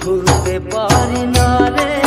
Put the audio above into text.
ভুলতে পারি না রে।